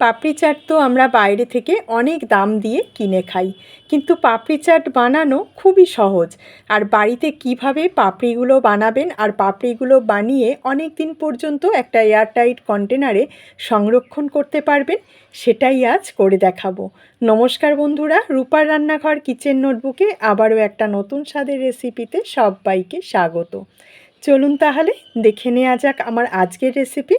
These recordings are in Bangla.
পাপড়ি চাট তো আমরা বাইরে থেকে অনেক দাম দিয়ে কিনে খাই। কিন্তু পাপড়ি চাট বানানো খুবই সহজ। আর বাড়িতে কীভাবে পাপড়িগুলো বানাবেন আর পাপড়িগুলো বানিয়ে অনেক দিন পর্যন্ত একটা এয়ারটাইট কন্টেনারে সংরক্ষণ করতে পারবেন, সেটাই আজ করে দেখাবো। নমস্কার বন্ধুরা, রূপার রান্নাঘর কিচেন নোটবুকে আবারও একটা নতুন স্বাদের রেসিপিতে সবাইকে স্বাগত। চলুন তাহলে দেখে নেওয়া যাক আমার আজকের রেসিপি।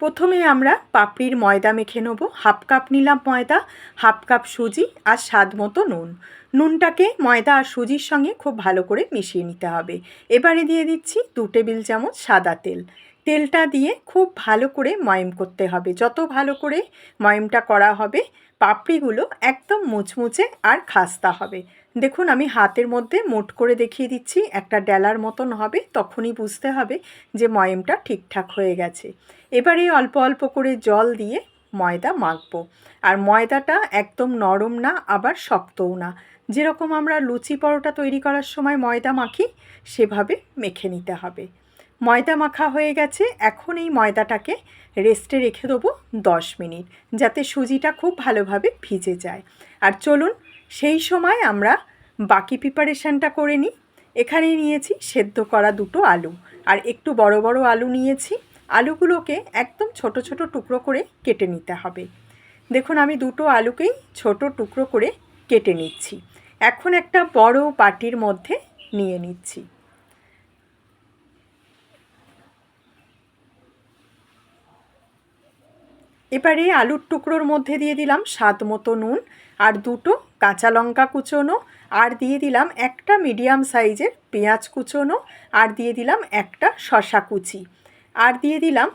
প্রথমে আমরা পাপড়ির ময়দা মেখে নেব। হাফ কাপ নিলাম ময়দা, হাফ কাপ সুজি আর স্বাদ মতো নুন। নুনটাকে ময়দা আর সুজির সঙ্গে খুব ভালো করে মিশিয়ে নিতে হবে। এবারে দিয়ে দিচ্ছি দু টেবিল চামচ সাদা তেল। তেলটা দিয়ে খুব ভালো করে ময়ম করতে হবে। যত ভালো করে ময়মটা করা হবে, পাপড়িগুলো একদম মুচমুচে আর খাস্তা হবে। দেখুন, আমি হাতের মধ্যে মোট করে দেখিয়ে দিচ্ছি, একটা ডেলার মতন হবে, তখনই বুঝতে হবে যে ময়মটা ঠিকঠাক হয়ে গেছে। এবারে অল্প অল্প করে জল দিয়ে ময়দা মাখবো। আর ময়দাটা একদম নরম না, আবার শক্তও না। যেরকম আমরা লুচি পরোটা তৈরি করার সময় ময়দা মাখি, সেভাবে মেখে নিতে হবে। ময়দা মাখা হয়ে গেছে, এখন এই ময়দাটাকে রেস্টে রেখে দেবো দশ মিনিট, যাতে সুজিটা খুব ভালোভাবে ভিজে যায়। আর চলুন সেই সময় আমরা বাকি প্রিপারেশানটা করে নিই। এখানে নিয়েছি সেদ্ধ করা দুটো আলু। আর একটু বড় বড় আলু নিয়েছি। আলুগুলোকে একদম ছোট ছোট টুকরো করে কেটে নিতে হবে। দেখুন, আমি দুটো আলুকেই ছোট টুকরো করে কেটে নিচ্ছি। এখন একটা বড় বাটির মধ্যে নিয়ে নিচ্ছি। এবারে আলুর টুকরোর মধ্যে দিয়ে দিলাম স্বাদ মতো নুন আর দুটো কাঁচা লঙ্কা কুচোনো, আর দিয়ে দিলাম একটা মিডিয়াম সাইজের পেঁয়াজ কুচোনো, আর দিয়ে দিলাম একটা শশা কুচি, আর দিয়ে দিলাম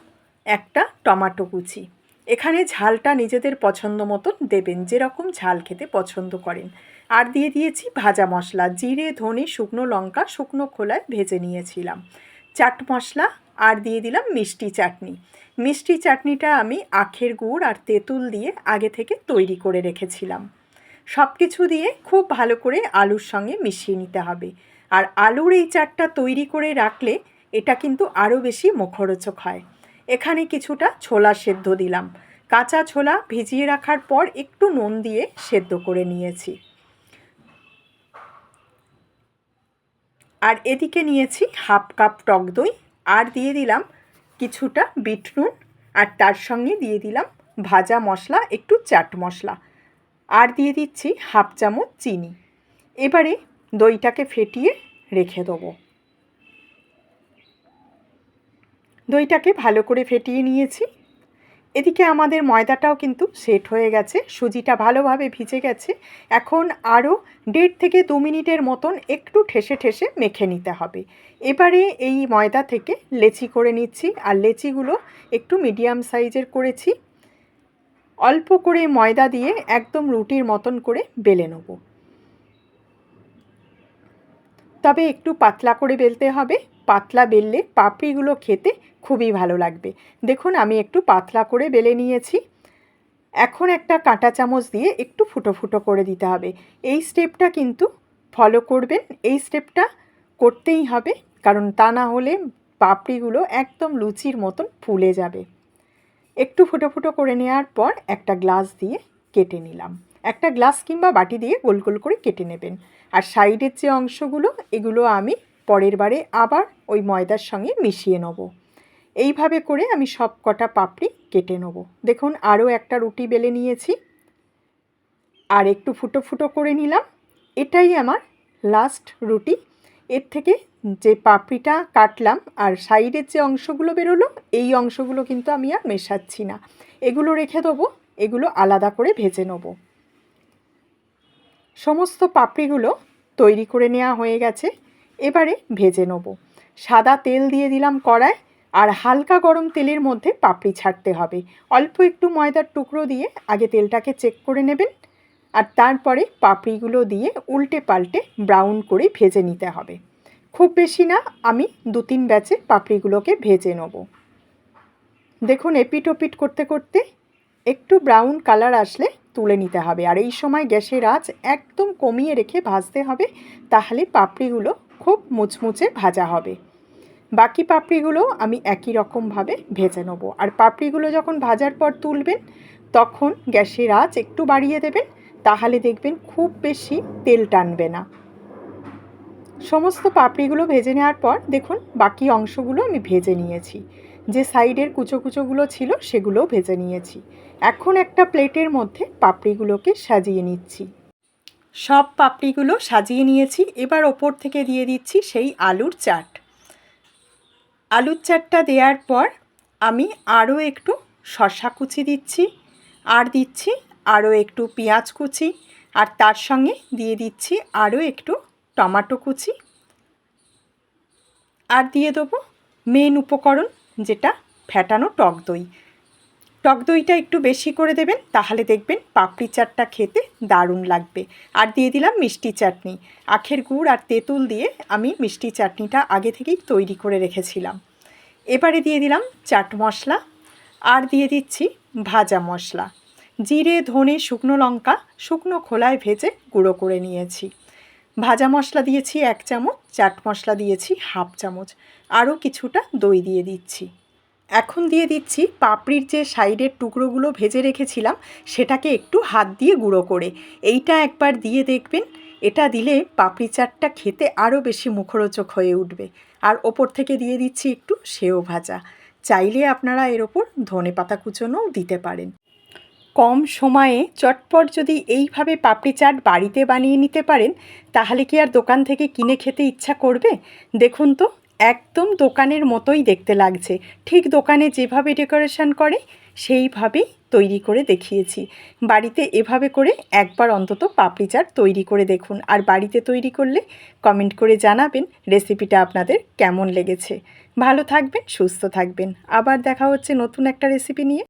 একটা টমাটো কুচি। এখানে ঝালটা নিজেদের পছন্দ মতন দেবেন, যেরকম ঝাল খেতে পছন্দ করেন। আর দিয়ে দিয়েছি ভাজা মশলা, জিরে, ধনে, শুকনো লঙ্কা, শুকনো খোলায় ভেজে নিয়েছিলাম। চাট মশলা আর দিয়ে দিলাম মিষ্টি চাটনি। মিষ্টি চাটনিটা আমি আখের গুড় আর তেঁতুল দিয়ে আগে থেকে তৈরি করে রেখেছিলাম। সব কিছু দিয়ে খুব ভালো করে আলুর সঙ্গে মিশিয়ে নিতে হবে। আর আলুর এই চাটটা তৈরি করে রাখলে এটা কিন্তু আরও বেশি মুখরোচক হয়। এখানে কিছুটা ছোলা সেদ্ধ দিলাম। কাঁচা ছোলা ভিজিয়ে রাখার পর একটু নুন দিয়ে সেদ্ধ করে নিয়েছি। আর এদিকে নিয়েছি হাফ কাপ টক দই আর দিয়ে দিলাম কিছুটা বিট নুন আর তার সঙ্গে দিয়ে দিলাম ভাজা মশলা, একটু চাট মশলা। আর দিয়ে দিচ্ছি হাফ চামচ চিনি। এবারে দইটাকে ফেটিয়ে রেখে দেবো। দইটাকে ভালো করে ফেটিয়ে নিয়েছি। এদিকে আমাদের ময়দাটাও কিন্তু সেট হয়ে গেছে, সুজিটা ভালোভাবে ভিজে গেছে। এখন আরও দেড় থেকে দু মিনিটের মতন একটু ঠেসে ঠেসে মেখে নিতে হবে। এবারে এই ময়দা থেকে লেচি করে নিচ্ছি, আর লেচিগুলো একটু মিডিয়াম সাইজের করেছি। অল্প করে ময়দা দিয়ে একদম রুটির মতন করে বেলে নেব। তবে একটু পাতলা করে বেলতে হবে। পাতলা বেললে পাপড়িগুলো খেতে খুবই ভালো লাগবে। দেখুন, আমি একটু পাতলা করে বেলে নিয়েছি। এখন একটা কাঁটা চামচ দিয়ে একটু ফুটো ফুটো করে দিতে হবে। এই স্টেপটা কিন্তু ফলো করবেন। এই স্টেপটা করতেই হবে, কারণ তা না হলে পাপড়িগুলো একদম লুচির মতন ফুলে যাবে। একটু ফুটো ফুটো করে নেওয়ার পর একটা গ্লাস দিয়ে কেটে নিলাম। একটা গ্লাস কিংবা বাটি দিয়ে গোল গোল করে কেটে নেবেন। আর সাইডের যে অংশগুলো, এগুলো আমি পরের বারে আবার ওই ময়দার সঙ্গে মিশিয়ে নেব। এইভাবে করে আমি সব কটা পাপড়ি কেটে নেব। দেখুন, আরও একটা রুটি বেলে নিয়েছি। আর একটু ফুটো ফুটো করে নিলাম। এটাই আমার লাস্ট রুটি। এর থেকে যে পাপড়িটা কাটলাম আর সাইডের যে অংশগুলো বেরোলো, এই অংশগুলো কিন্তু আমি আর মেশাচ্ছি না। এগুলো রেখে দেবো, এগুলো আলাদা করে ভেজে নেব। সমস্ত পাপড়িগুলো তৈরি করে নেওয়া হয়ে গেছে। এবারে ভেজে নেব। সাদা তেল দিয়ে দিলাম কড়ায় আর হালকা গরম তেলের মধ্যে পাপড়ি ছাড়তে হবে। অল্প একটু ময়দার টুকরো দিয়ে আগে তেলটাকে চেক করে নেবেন আর তারপরে পাপড়িগুলো দিয়ে উল্টে পাল্টে ব্রাউন করে ভেজে নিতে হবে। খুব বেশি না, আমি দু তিন ব্যাচে পাপড়িগুলোকে ভেজে নেব। দেখুন এপিট ওপিট করতে করতে একটু ব্রাউন কালার আসলে তুলে নিতে হবে। আর এই সময় গ্যাসের আঁচ একদম কমিয়ে রেখে ভাজতে হবে, তাহলে পাপড়িগুলো খুব মুচমুচে ভাজা হবে। বাকি পাপড়িগুলো আমি একই রকমভাবে ভেজে নেব। আর পাপড়িগুলো যখন ভাজার পর তুলবেন, তখন গ্যাসের আঁচ একটু বাড়িয়ে দেবেন, তাহলে দেখবেন খুব বেশি তেল টানবে না। সমস্ত পাপড়িগুলো ভেজে নেওয়ার পর দেখুন, বাকি অংশগুলো আমি ভেজে নিয়েছি। যে সাইডের কুচো কুচোগুলো ছিল সেগুলোও ভেজে নিয়েছি। এখন একটা প্লেটের মধ্যে পাপড়িগুলোকে সাজিয়ে নিচ্ছি। সব পাপড়িগুলো সাজিয়ে নিয়েছি, এবার ওপর থেকে দিয়ে দিচ্ছি সেই আলুর চাট। আলুর চাটটা দেওয়ার পর আমি আরও একটু শশা কুচি দিচ্ছি, আর দিচ্ছি আরও একটু পেঁয়াজ কুচি, আর তার সঙ্গে দিয়ে দিচ্ছি আরও একটু টমাটো কুচি। আর দিয়ে দেবো মেন উপকরণ যেটা ফ্যাটানো টক দই। টক দইটা একটু বেশি করে দেবেন, তাহলে দেখবেন পাপড়ি চাটটা খেতে দারুণ লাগবে। আর দিয়ে দিলাম মিষ্টি চাটনি। আখের গুড় আর তেঁতুল দিয়ে আমি মিষ্টি চাটনিটা আগে থেকেই তৈরি করে রেখেছিলাম। এবারে দিয়ে দিলাম চাট মশলা, আর দিয়ে দিচ্ছি ভাজা মশলা। জিরে, ধনে, শুকনো লঙ্কা, শুকনো খোলায় ভেজে গুঁড়ো করে নিয়েছি। ভাজা মশলা দিয়েছি এক চামচ, চাট মশলা দিয়েছি হাফ চামচ, আরও কিছুটা দই দিয়ে দিচ্ছি। এখন দিয়ে দিচ্ছি পাপড়ির যে সাইডের টুকরোগুলো ভেজে রেখেছিলাম, সেটাকে একটু হাত দিয়ে গুঁড়ো করে। এইটা একবার দিয়ে দেখবেন, এটা দিলে পাপড়ি চাটটা খেতে আরও বেশি মুখরোচক হয়ে উঠবে। আর ওপর থেকে দিয়ে দিচ্ছি একটু সেও ভাজা। চাইলে আপনারা এর ওপর ধনে পাতা কুচোনোও দিতে পারেন। কম সময়ে চটপট যদি এইভাবে পাপড়ি চাট বাড়িতে বানিয়ে নিতে পারেন, তাহলে কি আর দোকান থেকে কিনে খেতে ইচ্ছা করবে? দেখুন তো, একদম দোকানের মতোই দেখতে লাগছে। ঠিক দোকানে যেভাবে ডেকোরেশন করে, সেইভাবেই তৈরি করে দেখিয়েছি। বাড়িতে এভাবে করে একবার অন্তত পাপড়ি চাট তৈরি করে দেখুন। আর বাড়িতে তৈরি করলে কমেন্ট করে জানাবেন রেসিপিটা আপনাদের কেমন লেগেছে। ভালো থাকবেন, সুস্থ থাকবেন। আবার দেখা হচ্ছে নতুন একটা রেসিপি নিয়ে।